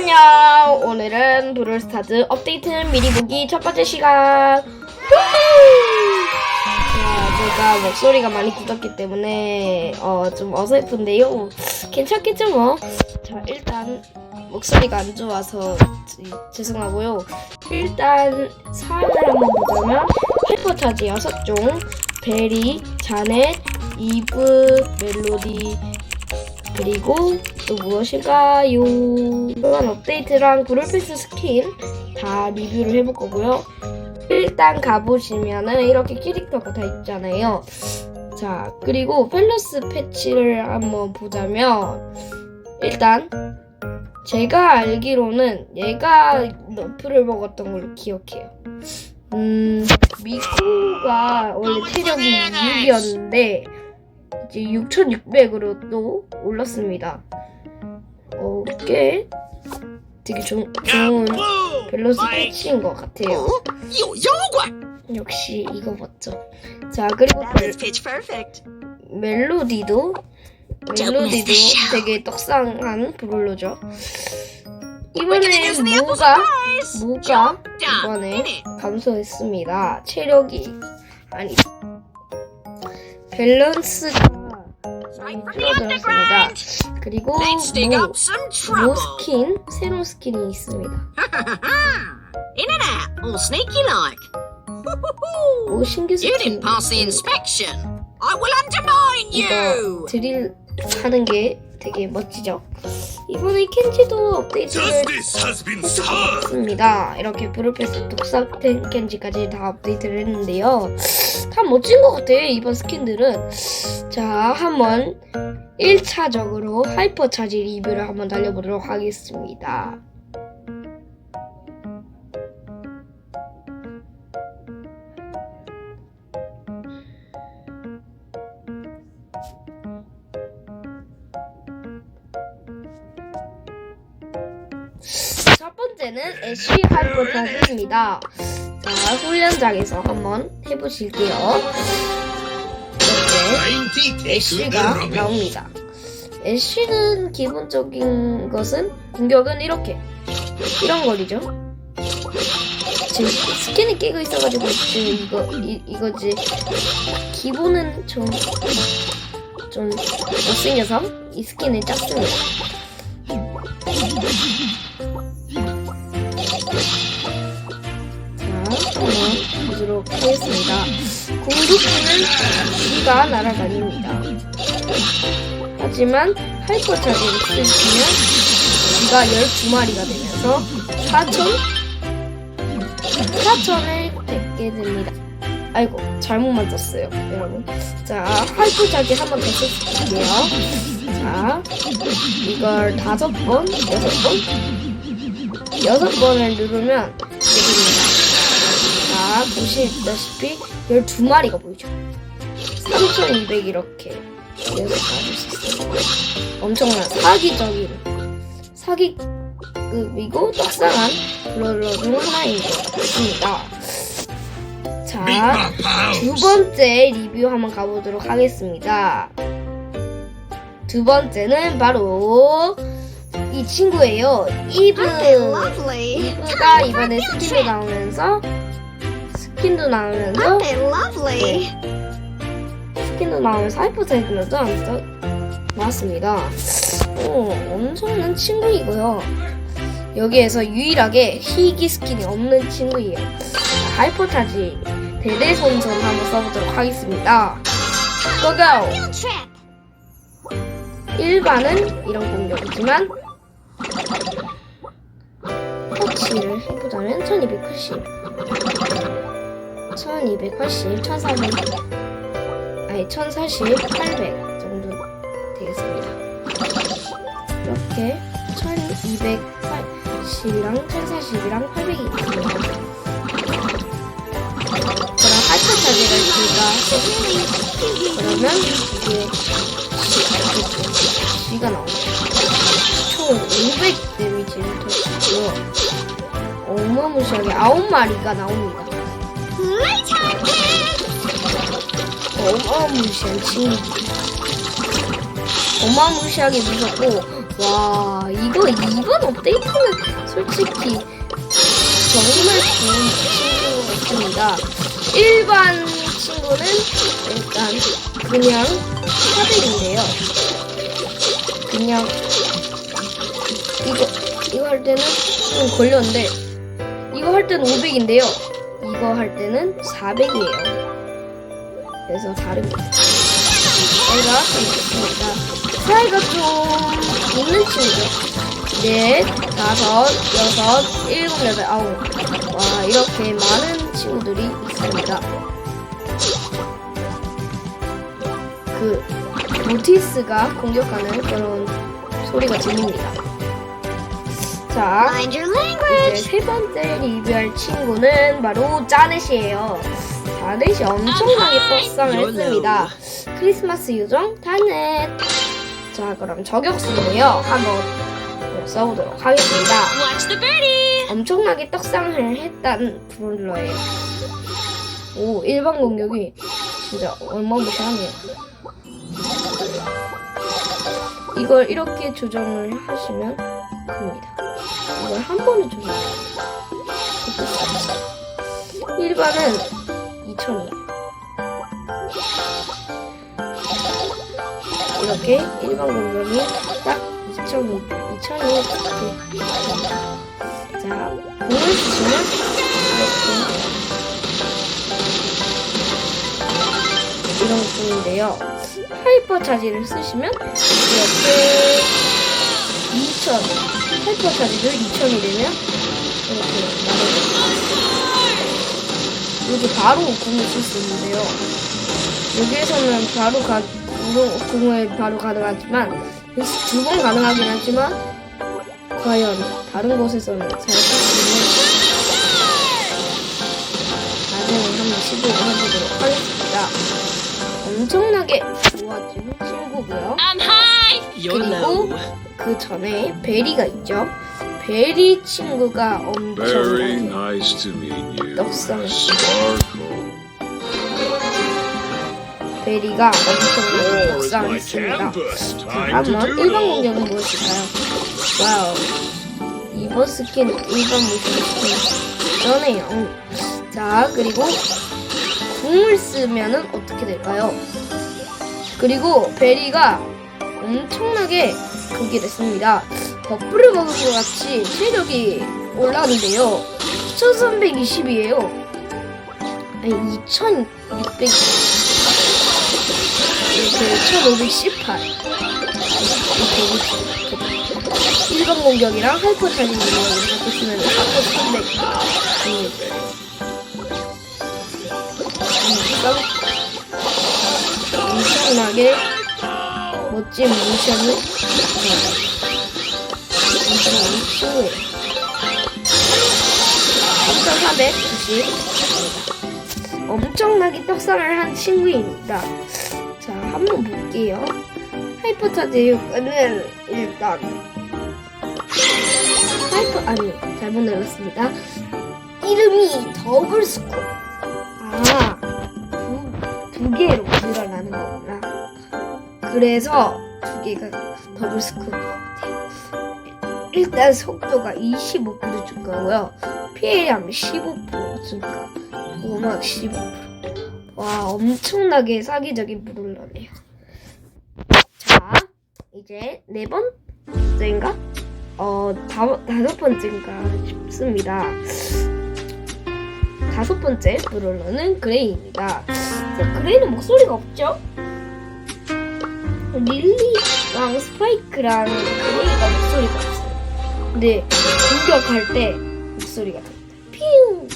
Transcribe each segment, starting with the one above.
안녕. 오늘은 브롤스타즈 업데이트 미리 보기 첫 번째 시간. 자, 제가 목소리가 많이 굳었기 때문에 어, 좀 어설픈데요. 괜찮겠죠 뭐. 자, 일단 목소리가 안 좋아서 지- 죄송하고요. 일단 사람을 한번 보자면 하이퍼차지 6종, 베리, 자넷, 이브, 멜로디, 그리고 또 무엇일까요? 이번 업데이트랑 브롤패스 스킨 다 리뷰를 해볼 거고요. 일단 가보시면은 이렇게 캐릭터가 다 있잖아요. 자, 그리고 펠러스 패치를 한번 보자면 일단 제가 알기로는 얘가 너프를 먹었던 걸로 기억해요. 음, 미쿠가 원래 체력이 6이었는데 이제 6,600으로 또 올랐습니다. 오케이. 되게 좀, 좋은 밸런스 패치인 것 같아요. 역시 이거 맞죠. 자 그리고 멜, 멜로디도 멜로디도 되게 떡상한 블루죠. 이번에 뭐가 뭐가 이번에 감소했습니다. 체력이 아니 밸런스가 줄어들었습니다. 그리고 무, 무. 스킨 새로운 스킨이 있습니다. 무 신규 스킨 이거. 드릴 하는 게 되게 멋지죠. 이번에 켄지도 업데이트를. 했습니다. 이렇게 브루패스 독삭텐 켄지까지 다 업데이트를 했는데요. 다 멋진 것 같아요. 이번 스킨들은. 자, 한번 1차적으로 하이퍼 차지 리뷰를 한번 달려보도록 하겠습니다. 첫 번째는 애쉬 하이퍼 차지입니다. 자, 훈련장에서 한번 해보실게요. 이렇게 애쉬가 나옵니다. 애쉬는 기본적인 것은 공격은 이렇게 이런 거리죠. 지금 스킨이 깨고 있어가지고 지금 이거 이, 이거지 기본은 좀좀 못생겨서 이 스킨을 짰습니다. 보도록 하겠습니다. 공격수는 쥐가 날아다닙니다. 하지만 하이퍼 차지를 쓰시면 쥐가 12마리가 되면서 4천 4천을 뺏게 됩니다. 아이고 잘못 만졌어요 여러분 자 하이퍼 차지 한번더 쓸게요 자 이걸 다섯 번 여섯 번 여섯 번을 누르면 자 보시다시피 12마리가 보이죠 3200 이렇게 계속 가질 수 있어요 엄청난 사기적인 사기급이고 떡상한 블러러 중 하나인 것 같습니다 자 두 번째 리뷰 한번 가보도록 하겠습니다. 두 번째는 바로 이 친구예요. 이브. 이브가 이번에 스킨도 나오면서 스킨도 나오면서 they lovely. 스킨도 나오면서 아무튼 나왔습니다. 오, 엄청난 친구이고요. 여기에서 유일하게 희귀 스킨이 없는 친구예요. 자, 하이퍼타지 대대손손 한번 써보도록 하겠습니다. 고고! 일반은 이런 공격이지만 터치를 해보자면 1280 1280 1400 아니 1040 800 정도 되겠습니다 이렇게 1280이랑 1040이랑 800이 있습니다 그럼 차지가 있으니까 그러면 이게 G가 나옵니다. 총 500 데미지를 터치고요. 어마무시하게 9마리가 나옵니다. 어마무시한 친구. 어마무시하게 무섭고, 와, 이거 2번 업데이트는 솔직히 정말 좋은 친구가 있습니다. 일반 친구는 일단 그냥 400인데요. 그냥 이거 이거 할 때는 좀 걸렸는데 이거 할 때는 500인데요. 이거 할 때는 400이에요. 그래서 다릅니다. 사이가 좀 있습니다. 사이가 좀 있는 친구죠. 넷, 다섯, 여섯, 일곱, 여덟, 아홉. 와, 이렇게 많은 친구들이 있습니다. 그, 모티스가 공격하는 그런 소리가 들립니다. 자. 이제 세 번째 리뷰할 친구는 바로 짜넷이에요. 짜넷이 엄청나게 떡상을 했습니다. 크리스마스 요정 타넷. 자, 그럼 저격수는요. 한번 써보도록 하겠습니다. 엄청나게 떡상을 했다는 브롤러예요. 오, 일반 공격이 진짜 얼마무시하네요. 이걸 이렇게 조정을 하시면 됩니다. 이걸 한 번에 조정해요. 일반은 2000이에요. 이렇게 일반 공격이 딱 2000이, 2000이 이렇게. 자, 공을 쓰시면 이렇게 이런 것뿐인데요. 하이퍼 차지를 쓰시면 이렇게 2000 하이퍼 차지도 2000이 되면 이렇게 나눠집니다. 여기 바로 공을 쓸수 있는데요. 여기에서는 바로 가, 공- 공을 바로 가능하지만 두 번 가능하긴 하지만 과연 다른 곳에서는 잘쓸수 있는 나중에 한번 시도를 해보도록 하겠습니다. 엄청나게 좋아지는 친구고요. 그리고 그 전에 베리가 있죠. 베리 친구가 Very 엄청나게 nice to meet you. 떡상. Sparkle. 베리가 엄청나게 War is my 떡상했습니다. canvas. 자, Time to 한번 일반 it. 공격은 무엇일까요? 와우. 이번 스킨 일반 모션 스킨 쩌네요. 자, 그리고 궁을 쓰면은 어떻게 될까요? 그리고 베리가 엄청나게 그게 됐습니다. 버프를 먹은 것 같이 체력이 올라가는데요. 1320이에요. 아니, 2600. 이렇게 1518. 이렇게 일반 공격이랑 하이퍼 차징 공격을 바꾸시면 4300. 엄청나게 멋진 모션을 엄청난 친구예요. 3490 엄청나게 떡상을 한 친구입니다. 자, 한번 볼게요. 하이퍼 차지 효과는 일단 하이퍼 아니 잘못 눌렀습니다. 이름이 더블 스코. 아, 두, 두 개로 늘어나는 거구나. 그래서 두 개가 더블 스코인 것 같아요. 일단 속도가 25% 증가고요. 피해량 15% 증가. 보막 15%. 와, 엄청나게 사기적인 브롤러네요. 자, 이제 네 번째인가? 어, 다, 다섯 번째인가 싶습니다. 다섯 번째 브롤러는 그레이입니다. 자, 그레이는 목소리가 없죠? 릴리랑 스파이크랑 그레이가 목소리가 없어요. 근데 공격할 때 목소리가. 피웅!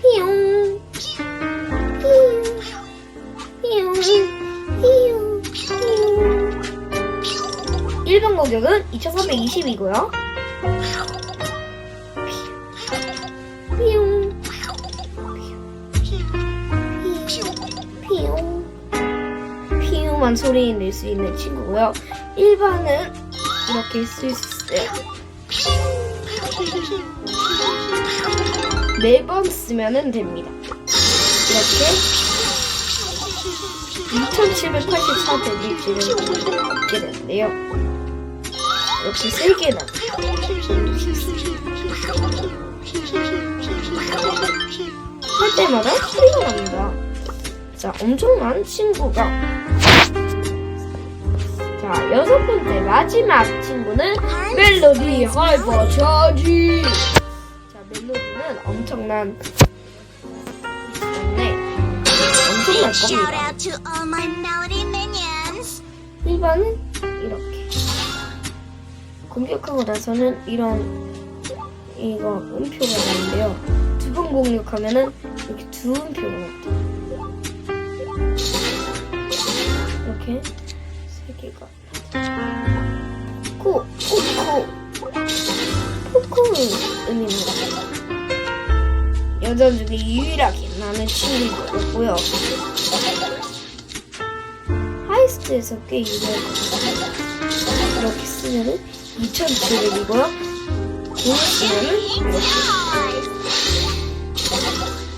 피용 피용 피용 피용 일반 공격은 2320이고요. 피용 피용 피용만 소리 낼 수 있는 친구고요. 일반은 이렇게 쓸 수 있어요 네 번 쓰면은 됩니다. 이렇게 2784 데미지를 받게 되는데요. 이렇게 세 개 나. 할 때마다 소리가 납니다. 자, 엄청난 친구가. 자, 여섯 번째 마지막 친구는 멜로디 하이퍼 차지. 자, 멜로디는 엄청난 엄청날 Shout 겁니다. out to all my melody minions. 1번은 이렇게 공격하고 나서는 이런 이거 음표가 나는데요 두 번 공격하면은 이렇게 두 음표가 나요 이렇게 세 개가 포코 포코. 포코는 의미 나요 여자 중에 유일하게 나는 친구였고요. 하이스트에서 꽤 유명했거든요. 이렇게 쓰면은 2,700이고요. 공을 쓰면은 이렇게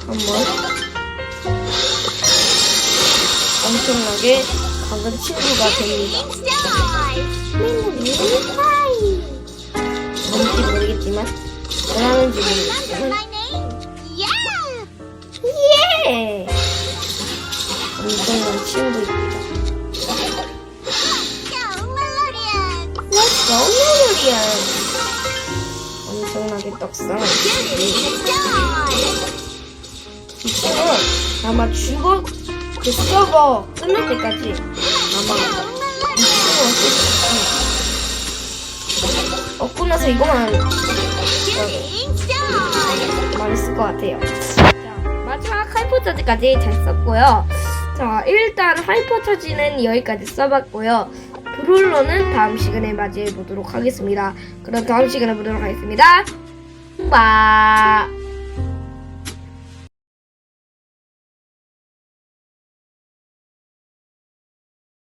한번 엄청나게 강한 친구가 됩니다. 뭔지 모르겠지만 뭐라는지 모르겠지만. Yeah. 예! 엄청난 친구입니다. Let's go, 멜로디언! 엄청나게. Joy. 이 친구는 아마 죽어 그 서버 끝날 때까지 없고 나서 이거만 쓸것 같아요. 자, 마지막 하이퍼차지까지 잘 썼고요. 자, 일단 하이퍼차지는 여기까지 써봤고요. 브롤러는 다음 시간에 맞이해 보도록 하겠습니다. 그럼 다음 시간에 보도록 하겠습니다. 바